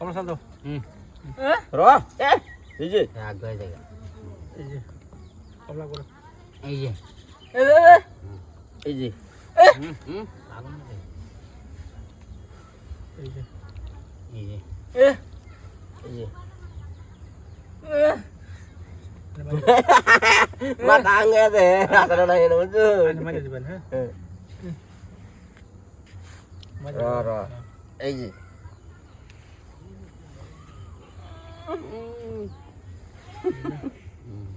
কমলা শান্ত হুম র এই যে রাগ হয়ে যায় এই যে কমলা করে এই যে এই যে হুম হুম এই যে এই যে এই যে মাথা আঙ্গে দে আসলে না বুঝছ মানে মানে দিবেন হ্যাঁ মানে র র এই যে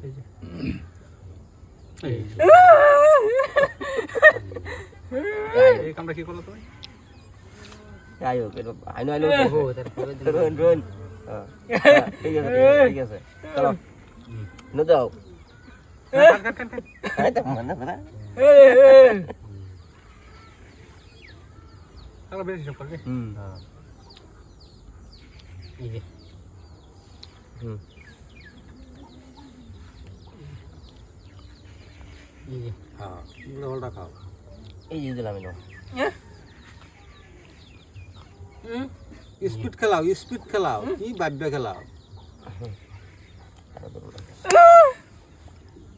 এই যে এই যে এই কামটা কি করলো তুমি যাই হোক এটা আইনো আইনো ও তারপরে দিল। রোহন রোহন হ্যাঁ, ঠিক আছে ঠিক আছে চলো নো যাও কাট কাট কাট কাট এই তো মনে পড়া তাহলে বেশি সব করবে হুম হ্যাঁ। এই যে হুম এই যে হ্যাঁ হলটা খাও এই যে দিলাম এনো স্পিড খেলাও স্পিড খেলাও কি বাদ্য খেলাও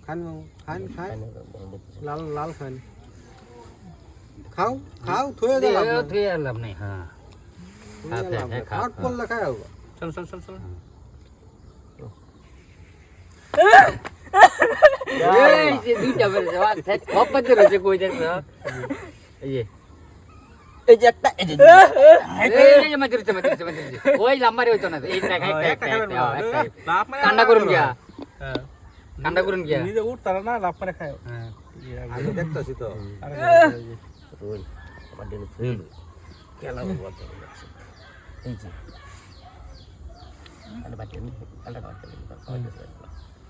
খান মামু, খান খান লাল লাল খান খাও খাও থয়ে দে, দিলাম ও তুই আর লাভ নাই হ্যাঁ খা, খা, খা, খা, খাট খা। পড়লে ওই লাম্বারে হইতো না মানে কান্ডা করুন গিয়া হ্যাঁ। কান্ডা করুন গিয়া নিজে উঠ তারা না মানে খায় হ্যাঁ আমি দেখতেছি তো আমার দিন ফেল খেলা এই যে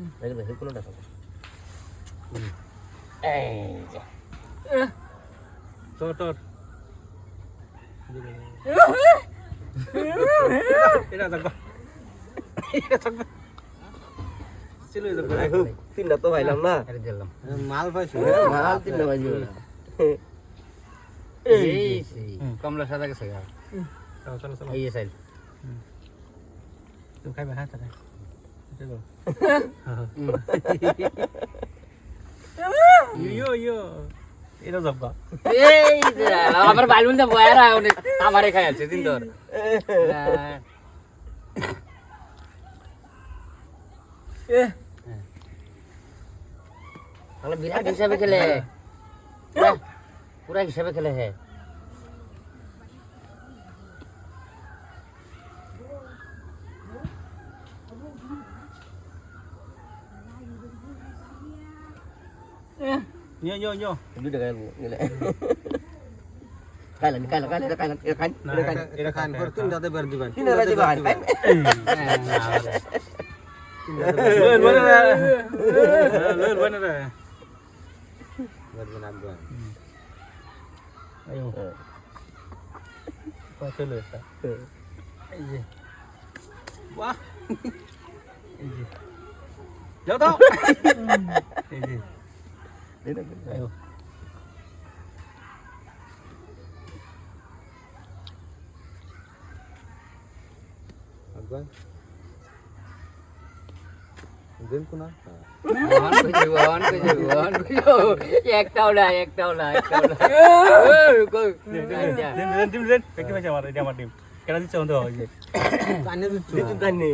আপেল পাগলা দে এই যে একবার একবার রোহন এন্ড করে আমি স্যার হ্যাঁ চল এই যে দিবেন হ্যাঁ বসাই মিলতেছে না না এই যে হুম এই যে এই যে। কোনটা খাব তোর এটা দেখো এটা দেখো তিনটা তো পাইলাম না মাল পাইছি মাল তিনটা সেই কমলা সাদা গেছে এই সাইড তুমি খাইবে হ্যাঁ তাহলে চলো ইয়ো ইয়ো এটা যাবা এই যে আমার বালুন দা বয়ারা অনেক আমারে খাই আছে দিন তোর তাহলে বিরাট হিসাবে খেলে পুরা পুরা হিসাবে খেলে Yo yo yo. Dulu dengan nilai. Kailan, kailan, kailan, kailan, kailan, kailan, kailan, Kurkin dati berjuban. Ini dati berjuban. Luar mana dah? Luar mana dah? Luar mana dah? Ayo. Pakai lu. Iya. Wah. Iya. Jauh tau. Iya. যে বাহ এই যে যাও দাও এই যে আয়ো একবার দিন কোনা অন কইছো অন কইছো অন কইছো একটাও না একটাও না একটাও না এই কই আচ্ছা দিন দিন দিন দিন পেকি মাছ আমার এটা আমার টিম কেডা দিচ্ছে আমাদের হয় যে কানে দিচ্ছ দিতে জানি